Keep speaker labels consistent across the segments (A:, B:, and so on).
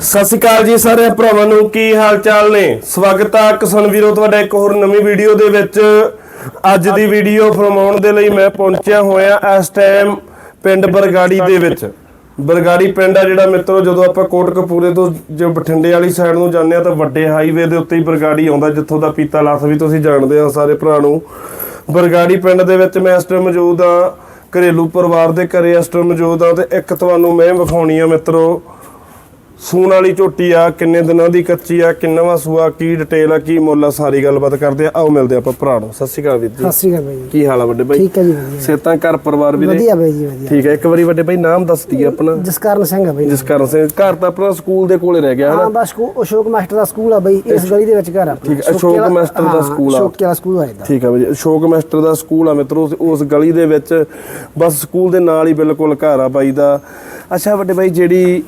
A: ਸਤਿ ਸ਼੍ਰੀ ਅਕਾਲ ਜੀ ਸਾਰੇ ਭਰਾਵਾਂ ਨੂੰ, ਕੀ ਹਾਲ ਚਾਲ ਨੇ? ਸਵਾਗਤ ਆ ਕਿਸਾਨ ਵੀਰੋ, ਤੁਹਾਡਾ ਇੱਕ ਹੋਰ ਨਵੀਂ ਵੀਡੀਓ ਦੇ ਵਿੱਚ। ਅੱਜ ਦੀ ਵੀਡੀਓ ਫਰਮਾਉਣ ਦੇ ਲਈ ਮੈਂ ਪਹੁੰਚਿਆ ਹੋਇਆ ਇਸ ਟਾਈਮ ਪਿੰਡ ਬਰਗਾੜੀ ਦੇ ਵਿੱਚ। ਬਰਗਾੜੀ ਪਿੰਡ ਆ ਜਿਹੜਾ ਮਿੱਤਰੋ, ਜਦੋਂ ਆਪਾਂ ਕੋਟਕਪੂਰੇ ਤੋਂ ਜੋ ਬਠਿੰਡੇ ਵਾਲੀ ਸਾਈਡ ਨੂੰ ਜਾਂਦੇ ਆ ਤਾਂ ਵੱਡੇ ਹਾਈਵੇ ਦੇ ਉੱਤੇ ਹੀ ਬਰਗਾੜੀ ਆਉਂਦਾ, ਜਿੱਥੋਂ ਦਾ ਪੀਤਾ ਲਾਸ ਵੀ ਤੁਸੀਂ ਜਾਣਦੇ ਆ ਸਾਰੇ ਭਰਾ ਨੂੰ। ਬਰਗਾੜੀ ਪਿੰਡ ਦੇ ਵਿੱਚ ਮੈਂ ਇਸ ਟਾਈਮ ਮੌਜੂਦ ਆ। ਘਰੇਲੂ ਪਰਿਵਾਰ ਦੇ ਘਰੇ ਇਸ ਟਾਈਮ ਮੌਜੂਦ ਆ ਤੇ ਇੱਕ ਤੁਹਾਨੂੰ ਮੈਂ ਵਿਖਾਉਣੀ ਆ ਮਿੱਤਰੋ ਸੂਣ ਵਾਲੀ ਝੋਟੀ ਆ ਕਿੰਨੇ ਦਿਨਾਂ ਦੀ ਕੱਚੀ ਆ ਕਿੰਨਵਾ ਸੂਆ ਕੀ ਡਿਟੇਲ ਆ ਕੀ ਮੁੱਲ ਆ ਸਾਰੀ ਗੱਲਬਾਤ ਕਰਦੇ ਆ। ਆਓ ਮਿਲਦੇ ਆਪਾਂ ਭਰਾ ਨੂੰ। ਸਤਿ ਸ਼੍ਰੀ ਅਕਾਲ ਵੀਰ ਜੀ।
B: ਸਤਿ ਸ਼੍ਰੀ ਅਕਾਲ ਬਾਈ ਜੀ।
A: ਕੀ ਹਾਲ ਆ ਵੱਡੇ ਬਾਈ?
B: ਠੀਕ ਹੈ ਜੀ ਵਧੀਆ।
A: ਸੇਤਾਂ ਘਰ ਪਰਿਵਾਰ ਵੀਰੇ?
B: ਵਧੀਆ ਬਾਈ ਜੀ ਵਧੀਆ।
A: ਠੀਕ ਹੈ ਇੱਕ ਵਾਰੀ ਵੱਡੇ ਬਾਈ ਨਾਮ ਦੱਸ ਦਈਏ ਆਪਣਾ।
B: ਜਸਕਰਨ ਸਿੰਘ ਆ ਬਾਈ
A: ਜਿਸ ਕਾਰਨ ਸੇ ਘਰ ਤਾਂ ਆਪਣਾ ਸਕੂਲ ਦੇ ਕੋਲੇ ਰਹਿ ਗਿਆ
B: ਹਾਂ ਬਸ ਸਕੂ- ਅਸ਼ੋਕ ਮਾਸਟਰ ਦਾ ਸਕੂਲ ਆ ਬਾਈ। ਇਸ ਗਲੀ ਦੇ ਵਿੱਚ ਘਰ ਆ।
A: ਠੀਕ ਹੈ, ਅਸ਼ੋਕ ਮਾਸਟਰ ਦਾ ਸਕੂਲ ਆ।
B: ਅਸ਼ੋਕ ਸਕੂਲ ਆ ਇਹਦਾ।
A: ਠੀਕ ਹੈ ਬਾਈ ਅਸ਼ੋਕ ਮਾਸਟਰ ਦਾ ਸਕੂਲ ਆ ਮਿੱਤਰੋ ਉਸ ਗਲੀ ਦੇ ਵਿੱਚ। ਬਸ ਸਕੂਲ ਦੇ ਨਾਲ ਹੀ ਬਿਲਕੁਲ ਘਰ ਆ ਬਾਈ ਦਾ। ਅੱਛਾ ਵੱਡੇ ਬਾਈ ਜਿਹੜੀ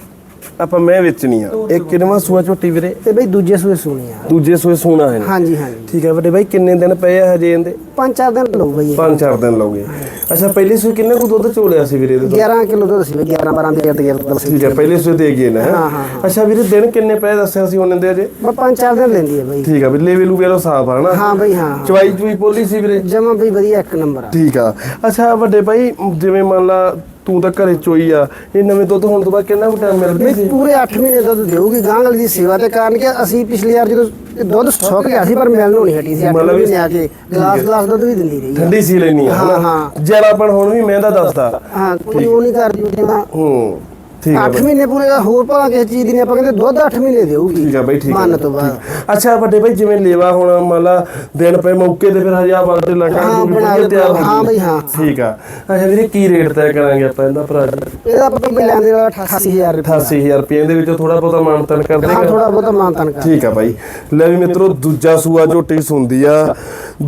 A: ਆਪਾਂ ਮੈਂ ਵੇਚਣੀ ਆ। ਇਹ ਕਿੰਨਵਾ ਸੂਆ ਝੋਟੀ ਵੀਰੇ?
B: ਤੇ ਬਾਈ ਦੂਜੇ ਸੂਏ ਸੁਣੀ ਆ।
A: ਦੂਜੇ ਸੂਏ ਸੋਨਾ ਹੈ
B: ਹਾਂਜੀ ਹਾਂਜੀ।
A: ਠੀਕ ਹੈ ਵੱਡੇ ਬਾਈ ਕਿੰਨੇ ਦਿਨ ਪਏ ਆ ਹਜੇ ਇਹਦੇ?
B: ਪੰਜ ਚਾਰ ਦਿਨ ਲਓ ਬਾਈ।
A: ਪੰਜ ਚਾਰ ਦਿਨ ਲਓਗੇ ਅੱਛਾ ਪਹਿਲੇ ਸੂਏ ਕਿੰਨੇ ਕੁ ਦੁੱਧ ਚੋਲਿਆ ਸੀ ਵੀਰੇ ਇਹਦੇ ਤੋਂ?
B: 11 ਕਿਲੋ ਦੁੱਧ ਸੀ ਬਾਈ 11 12 ਦੇ ਦੇ ਦੁੱਧ ਸੀ।
A: ਠੀਕ ਹੈ ਪਹਿਲੇ ਸੂਏ ਦੇ ਗਏ ਨਾ ਹੈਂ?
B: ਹਾਂ, ਹਾਂ,
A: ਅੱਛਾ ਵੀਰੇ ਦਿਨ ਕਿੰਨੇ ਪਏ ਦੱਸਿਆ ਸੀ ਉਹਨੇ ਦੇ ਅਜੇ
B: ਪੰਜ ਚਾਰ ਦਿਨ ਲੈਂਦੀ ਹੈ ਬਾਈ।
A: ਠੀਕ ਆ ਬਿੱਲੇ ਵੇਲੂ ਵੇਲੋ ਸਾਫ਼ ਆ ਨਾ
B: ਹਾਂ ਬਾਈ ਹਾਂ।
A: ਚਵਾਈ ਚੁਈ ਬੋਲੀ ਸੀ ਵੀਰੇ?
B: ਜਮਾ ਬਾਈ ਵਧੀਆ ਇੱਕ ਨੰਬਰ ਆ।
A: ਠੀਕ ਆ। ਅੱਛਾ ਵੱਡੇ ਭਾਈ ਜਿਵੇਂ ਮੰਨ ਲਾ ਤੂੰ ਤਾਂ ਘਰੇ ਚੋਈ ਆ। ਇਹ ਨਵੇਂ ਦੁੱਧ ਹੋਣ ਤੋਂ ਬਾਅਦ ਕਿੰਨਾ ਕੁ ਟਾਈਮ ਮਿਲਦਾ ਸੀ?
B: ਪੂਰੇ 8 ਮਹੀਨੇ ਦੁੱਧ ਦੇਊਗੀ ਗਾਂ ਵਾਲੀ ਦੀ ਸੇਵਾ ਦੇ ਕਾਰਨ ਕਿ ਅਸੀਂ ਪਿਛਲੀ ਵਾਰ ਜਦੋਂ ਇਹ ਦੁੱਧ ਸੁੱਕ ਗਿਆ ਸੀ ਪਰ ਮਿਲਣੋਂ ਨਹੀਂ ਹਟੀ ਸੀ 8
A: ਮਤਲਬ
B: ਮਹੀਨੇ ਆ ਕੇ ਗਲਾਸ ਗਲਾਸ ਦੁੱਧ ਵੀ ਦਿੰਦੀ ਰਹੀ।
A: ਠੰਡੀ ਸੀ ਲੈਣੀ ਆ
B: ਹਾਂ, ਹਾਂ।
A: ਜਰਾਪਣ ਹੁਣ ਵੀ ਮਹਿੰਦਾ ਦੱਸਦਾ।
B: ਹਾਂ ਕੋਈ ਉਹ ਨਹੀਂ ਕਰਦੀ ਉਹਦਾ
A: ਹੂੰ। ਠੀਕ ਆ
B: 8 ਮਹੀਨੇ ਪੂਰੇ ਦਾ ਹੋਰ ਭਾਵੇਂ ਕਿਸੇ ਚੀਜ਼ ਦੀ ਨਹੀਂ ਆਪਾਂ ਕਹਿੰਦੇ ਦੁੱਧ 8 ਮਹੀਨੇ ਦੇਊਗੀ।
A: ਠੀਕ ਆ ਬਾਈ ਠੀਕ
B: ਮੰਨ ਤੋਂ ਬਾਅਦ।
A: ਅੱਛਾ ਵੱਡੇ ਭਾਈ ਜਿਵੇਂ ਲੇਵਾ ਹੁਣ ਮੰਨ ਲਾ ਦਿਨ ਪਏ ਮੌਕੇ ਤੇ ਫਿਰ ਹਜੇ ਆ ਬਾਲਟੇ ਲੰਕਾ
B: ਹਾਂ, ਬਣਾ ਲਓ, ਹਾਂ ਬਈ, ਹਾਂ।
A: ਠੀਕ ਆ। ਅੱਛਾ ਵੀਰੇ ਕੀ ਰੇਟ ਤੈਅ ਕਰਾਂਗੇ ਆਪਾਂ ਇਹਦਾ ਭਰਾ ਜੀ?
B: ਇਹਦਾ ਆਪਾਂ ਪਹਿਲਾਂ ਲੈਂਦੇ ਵਾਲਾ 88000 ਰੁਪਏ
A: 88000 ਰੁਪਏ ਇਹਦੇ ਵਿੱਚੋਂ ਥੋੜਾ ਬਹੁਤਾ ਮਾਨਤਨ ਕਰ
B: ਹਾਂ
A: ਦੇਗਾ
B: ਥੋੜਾ ਬਹੁਤਾ ਮਾਨਤਨ ਕਰ।
A: ਠੀਕ ਆ ਬਾਈ। ਲੈ ਵੀ ਮਿੱਤਰੋ ਦੂਜਾ ਸੂਆ ਝੋਟੀ ਸੁੰਦੀ ਆ।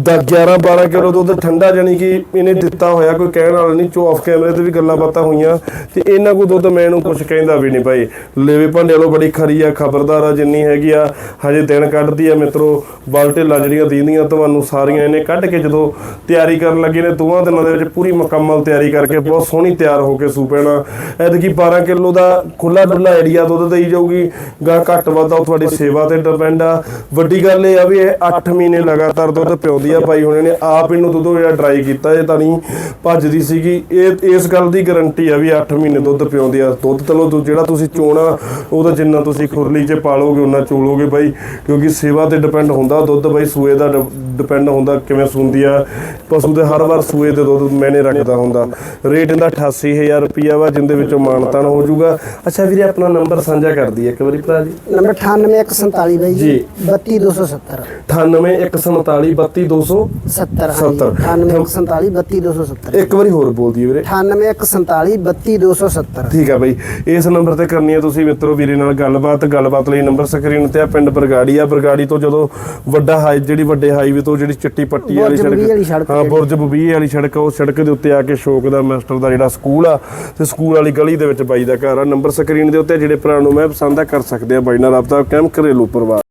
A: ਦਾ 11 12 ਕਿਲੋ ਦੁੱਧ ਠੰਡਾ ਜਾਨੀ ਕਿ ਇਹਨੇ ਦਿੱਤਾ ਹੋਇਆ ਕੋਈ ਕਹਿਣ ਵਾਲਾ ਨਹੀਂ ਚੋ ਆਫ ਕੈਮਰੇ ਤੇ ਵੀ ਗੱਲਾਂ ਬਾਤਾਂ ਹੋਈਆਂ। ਤੇ ਇਹਨਾਂ ਕੋ ਦੁੱਧ ਮੈਂ ਕੁਝ ਕਹਿੰਦਾ ਵੀ ਨਹੀਂ ਭਾਈ। ਲੇਵੇ ਭਾਂਡੇ ਵਾਲੋ ਬੜੀ ਖਰੀ ਆ, ਖਬਰਦਾਰ ਆ ਜਿੰਨੀ ਹੈਗੀ ਆ, ਹਜੇ ਦਿਨ ਕੱਢਦੀ ਆ ਮਿੱਤਰੋ ਬਾਲਟੇਲਾਂ ਜਿਹੜੀਆਂ ਦੀਂਦੀਆਂ, ਤੁਹਾਨੂੰ ਸਾਰੀਆਂ ਇਹਨੇ ਕੱਢ ਕੇ ਜਦੋਂ ਤਿਆਰੀ ਕਰਨ ਲੱਗੇ ਨੇ, ਦੋਵਾਂ ਦਿਨਾਂ ਦੇ ਵਿੱਚ ਪੂਰੀ ਮੁਕੰਮਲ ਤਿਆਰੀ ਕਰਕੇ ਬਹੁਤ ਸੋਹਣੀ ਤਿਆਰ ਹੋ ਕੇ ਸੂ ਪੈਣਾ। ਐਤਕੀ 12 ਕਿਲੋ ਦਾ ਖੁੱਲਾ ਡੁੱਲਾ ਏਰੀਆ ਦੁੱਧ ਦੇਈ ਜਾਊਗੀ, ਗਾਂ ਘੱਟ ਵੱਧ ਉਹ ਤੁਹਾਡੀ ਸੇਵਾ ਤੇ ਡਿਪੈਂਡ ਆ। ਵੱਡੀ ਗੱਲ ਇਹ ਆ ਵੀ ਇਹ 8 ਮਹੀਨੇ ਲਗਾਤਾਰ ਦੁੱਧ ਪਿਉਂਦੀ ਆ ਭਾਈ ਹੁਣੇ ਨੇ, ਆਪ ਇਹਨੂੰ ਦੁੱਧ ਜਿਹੜਾ ਡਰਾਈ ਕੀਤਾ, ਇਹ ਤਾਂ ਨਹੀਂ ਭੱਜਦੀ ਸੀਗੀ। ਇਹ, ਇਸ ਗੱਲ ਦੀ ਗਾਰੰਟੀ ਆ ਵੀ 8 ਮਹੀਨੇ ਦੁੱਧ ਪਿਉਂਦੀ ਆ ਦੁੱਧ ਚਲੋ ਜਿਹੜਾ ਤੁਸੀਂ ਚੋਣਾ ਉਹਦਾ ਜਿੰਨਾ ਤੁਸੀਂ ਖੁਰਲੀ 'ਚ ਪਾਲੋਗੇ ਉਹਨਾਂ ਚੋਲੋਗੇ ਬਾਈ ਕਿਉਂਕਿ ਸੇਵਾ ਤੇ ਡਿਪੈਂਡ ਹੁੰਦਾ ਦੁੱਧ ਬਾਈ ਸੂਏ ਦਾ ਡਿਪੈਂਡ ਹੁੰਦਾ ਕਿਵੇਂ ਸੁੰਦੀ ਆ। ਪਸ਼ੂ ਦੇ ਹਰ ਵਾਰ ਸੂਏ ਦੇ ਦੁੱਧ ਮੈਨੇ ਰੱਖਦਾ ਹੁੰਦਾ। ਰੇਟ ਇਹਦਾ 88000 ਰੁਪਿਆ ਵਾ ਜਿੰਦੇ ਵਿੱਚੋਂ ਮਾਨਤਾਨ ਹੋ ਜਾਊਗਾ। ਅੱਛਾ ਵੀਰੇ ਆਪਣਾ ਨੰਬਰ ਸਾਂਝਾ ਕਰ ਦਈਏ ਇੱਕ ਵਾਰੀ ਭਰਾ ਜੀ।
B: ਨੰਬਰ 98147 ਬਾਈ ਜੀ
A: ਜੀ।
B: 32270
A: 9814432270
B: 70
A: 70
B: 98147 32270
A: ਇੱਕ ਵਾਰੀ ਹੋਰ ਬੋਲ ਦਈਏ ਵੀਰੇ।
B: 98147 32270
A: ਠੀਕ ਆ ਬਈ। ਇਸ ਨੰਬਰ ਤੇ ਕਰਨੀ ਹੈ ਤੁਸੀਂ ਮਿੱਤਰੋ ਵੀਰੇ ਨਾਲ ਗੱਲਬਾਤ ਗੱਲਬਾਤ ਲਈ ਨੰਬਰ ਸਕਰੀਨ ਤੇ ਆ ਪਿੰਡ ਬਰਗਾੜੀ ਆ। ਬਰਗਾੜੀ ਤੋਂ ਜਦੋਂ ਵੱਡਾ ਹਾਈ ਜਿਹੜੀ ਵੱਡੇ ਹਾਈਵੇ ਤੋਂ ਜਿਹੜੀ ਚਿੱਟੀ ਪੱਟੀ
B: ਵਾਲੀ ਸੜਕ
A: ਹਾਂ ਬੁਰਜ ਬਬੀਹ ਵਾਲੀ ਸੜਕ ਆ, ਉਹ ਸੜਕ ਦੇ ਉੱਤੇ ਆ ਕੇ ਸ਼ੋਕ ਦਾ ਮਾਸਟਰ ਦਾ ਜਿਹੜਾ ਸਕੂਲ ਆ ਤੇ ਸਕੂਲ ਵਾਲੀ ਗਲੀ ਦੇ ਵਿੱਚ ਬਾਈ ਦਾ ਘਰ ਆ। ਨੰਬਰ ਸਕਰੀਨ ਦੇ ਉੱਤੇ ਜਿਹੜੇ ਭਰਾ ਨੂੰ ਮੈਂ ਪਸੰਦ ਆ ਕਰ ਸਕਦੇ ਆ ਬਾਈ ਨਾਲ ਰਾਬਤਾ ਕੈਮ ਘਰੇਲੂ ਪਰਿਵਾਰ।